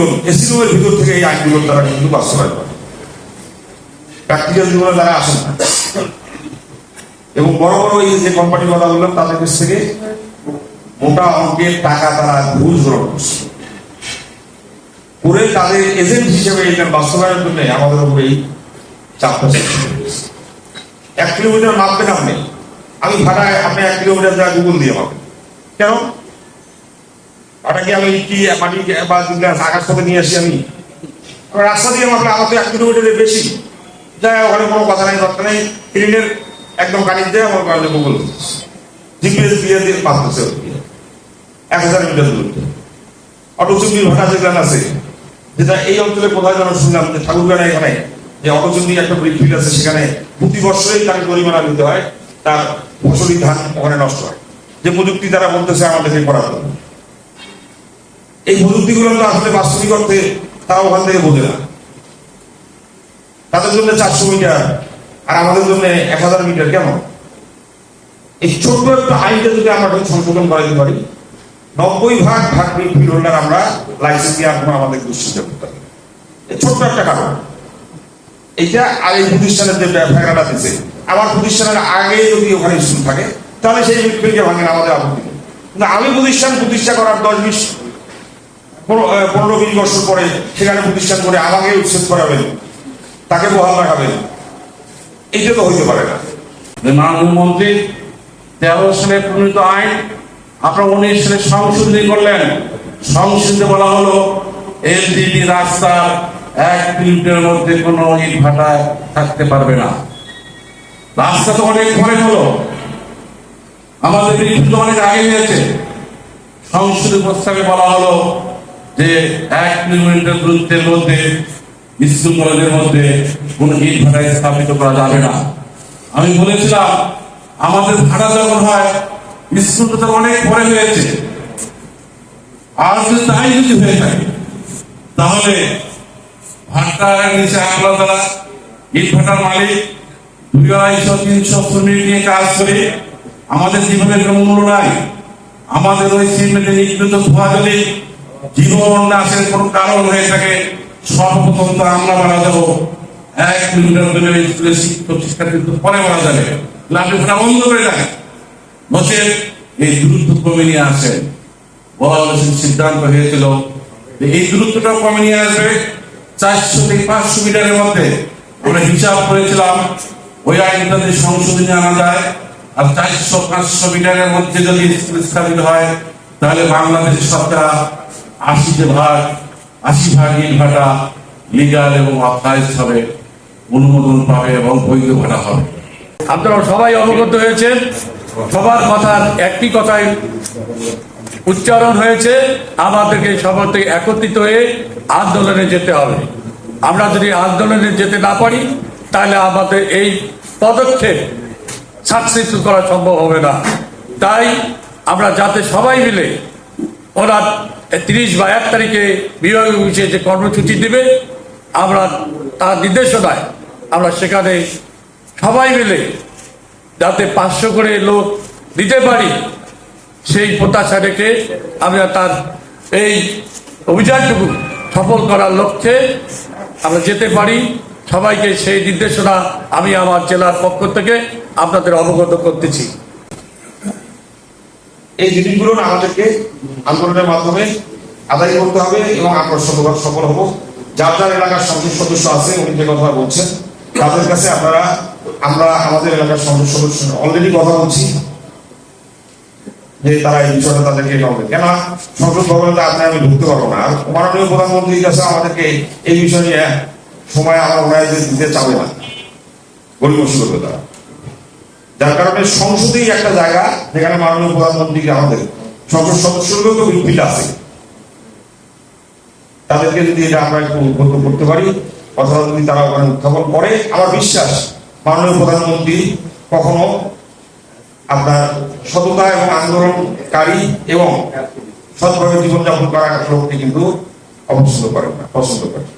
আন্দোলন এসি ভিতর থেকে এই আইনগুলো তারা কিন্তু বাস্তবায়ন করে প্র্যাকটিক্যাল জীবনে তারা আসেন না। এবং বড় বড় এই যে কোম্পানি কথা বললাম তাদের কাছ থেকে মোটা অঙ্কের টাকা তারা ঘুষ গ্রহণ করছে। করে তাদের এজেন্ট হিসেবে এটা বাস্তবায়নের জন্য আমাদের উপরে এই চাপটা। এক কিলোমিটার মাপবেন আপনি আমি ভাড়ায় আপনি এক কিলোমিটার যা গুগল দিয়ে মাপেন কেন? ওটা আমি কি মাটি বা আকাশ থেকে নিয়ে আসি আমি। রাস্তা দিয়ে মাপলে আমার তো এক কিলোমিটারের বেশি। যাই ওখানে কোনো কথা নেই দরকার নেই। ক্লিনের একদম কাটিয়ে দেয় আমার কারণে গুগল জিপিএস দিয়ে দিয়ে মাপতেছে এক হাজার মিটার দূরত্ব। অটোচুম্বি ভাটা যেগুলো আছে, যেটা এই অঞ্চলে কোথায় যেন শুনলাম যে ঠাকুরগাড়া এখানে যে অটোচুম্বি একটা ব্রিকফিল্ড আছে, সেখানে প্রতি বছরই তাকে পরিমাণা দিতে হয়, তার ফসলি ধান ওখানে নষ্ট হয়। যে প্রযুক্তি তারা বলতেছে আমাদেরকে করা এই প্রযুক্তিগুলো তো আসলে বাস্তবিক অর্থে তারা ওখান থেকে বোঝে না। তাদের জন্য চারশো মিটার আর আমাদের জন্য এক হাজার মিটার কেন এই ছোট্ট একটা আইনটা যদি আমরা সংশোধন করাতে পারি, নব্বই ভাগ ভাগ ফিল হোল্ডার আমরা লাইসেন্স দিয়ে আমরা আমাদের দুশ্চিন্তা করতে হবে এই ছোট্ট একটা কারণ। এইটা আর এই প্রতিষ্ঠানের যে ব্যবসাটা দিচ্ছে আমার প্রতিষ্ঠানের আগে যদি ওখানে স্কুল থাকে, তাহলে সেই মিটফিল্ডকে ভাঙেন আমাদের আপত্তি কিন্তু আমি প্রতিষ্ঠান প্রতিষ্ঠা করার দশ বিশ পনেরো বিশ বছর পরে সেখানে প্রতিষ্ঠান করে আমাকে উচ্ছেদ করাবেন। তাকে বহাল রাখাবেন এইটা তো হইতে পারে না। মন্ত্রী, তেরো সালে প্রণীত আইন, আপনার উনিশ সালে সংশোধনী করলেন। সংশোধনে বলা হলো এলজিডি রাস্তা এক কিলোমিটারের মধ্যে কোনো ইট ভাটা থাকতে পারবে না। রাস্তা তো অনেক পরে হলো। আমাদের বিদ্যুৎ অনেক আগে হয়েছে সংসদে প্রস্তাবে বলা হলো যে এক কিলোমিটার দূরত্বের মধ্যে স্কুল কলেজের মধ্যে কোনো ইট ভাটা স্থাপিত করা যাবে না। আমি বলেছিলাম, আমাদের ভাড়া যখন হয় স্কুলটা অনেক পরে হয়েছে। আর যদি তাই যদি হয়ে থাকে, তাহলে ভাটার নিচে আমরা তারা, ইট ভাটার মালিক দুই আড়াইশো তিনশো শ্রমিক নিয়ে কাজ করে, আমাদের জীবনের কোনো মূল্য নাই। আমাদের ওই সিমেন্টে নিকৃত ধোয়া জীবন নাশের কোনো কারণ হয়ে থাকে, সর্বপ্রথম তো আমরা মারা যাব। এক কিলোমিটার দূরে শিক্ষক শিক্ষার্থী তো পরে মারা যাবে। আপনি ভাড়া বন্ধ করে দেন নচেত এই দূরত্ব কমে নিয়ে আসেন। বলা সিদ্ধান্ত হয়েছিল এই দূরত্বটা কমে নিয়ে আসবে। চারশো থেকে পাঁচশো মিটারের মধ্যে আমরা হিসাব করেছিলাম, ওই আইনটা যদি সংশোধনী আনা যায়, আর চারশো, পাঁচশো মিটারের মধ্যে যদি স্কুল স্থাপিত হয়, তাহলে বাংলাদেশের সরকার আশিতে ভাগ, আশি ভাগ ইট ভাটা লিগাল এবং অথরাইজ হবে অনুমোদন পাবে এবং বৈধ ভাটা হবে। আপনারা সবাই অবগত হয়েছেন, সবার কথার একটি কথাই উচ্চারণ হয়েছে, আমাদেরকে সবার থেকে একত্রিত হয়ে আন্দোলনে যেতে হবে। আমরা যদি আন্দোলনে যেতে না পারি, তাহলে আমাদের এই পদক্ষেপ সাকসেসফুল করা সম্ভব হবে না। তাই আমরা যাতে সবাই মিলে ওরা তিরিশ বা এক তারিখে বিভাগ অফিসে যে কর্মসূচি দেবে, আমরা তার নির্দেশনায় আমরা সেখানে সবাই মিলে যাতে পাঁচশো করে লোক দিতে পারি, সেই প্রত্যাশা রেখে আমরা তার এই অভিযানটুকু সফল করার লক্ষ্যে আমরা যেতে পারি। সবাইকে সেই নির্দেশনা আমি আমার জেলার পক্ষ থেকে আপনাদের অবগত করতেছি। এই জিনিসগুলো আমাদেরকে আন্দোলনের মাধ্যমে আদায় করতে হবে এবং আমরা শতভাগ সফল হব। যার যার এলাকার সংসদ সদস্য আছে, উনি যে কথা বলছেন, তাদের কাছে আপনারা, আমরা আমাদের এলাকার সংসদ সদস্য অলরেডি কথা বলছি যে তারা এই বিষয়টা তাদেরকে হবে। কেন সংসদ ভবনে আপনি আমি ঢুকতে পারব না। আর মাননীয় প্রধানমন্ত্রীর কাছে আমাদেরকে এই বিষয় নিয়ে সময় আমরা ওনারা দিতে চাবে না। গরিবসী করবে তারা। যার কারণে সংসদেই একটা জায়গা যেখানে মাননীয় প্রধানমন্ত্রীকে আমাদের সংসদ সদস্যগুলো তো আছে? তাদেরকে যদি এটা আমরা একটু উদ্বুদ্ধ করতে পারি, অথবা যদি তারা ওখানে উত্থাপন করে, আমার বিশ্বাস মাননীয় প্রধানমন্ত্রী কখনো আপনার সততা এবং আন্দোলনকারী এবং সৎভাবে জীবনযাপন করার লোককে কিন্তু অপছন্দ করেন না, পছন্দ করেন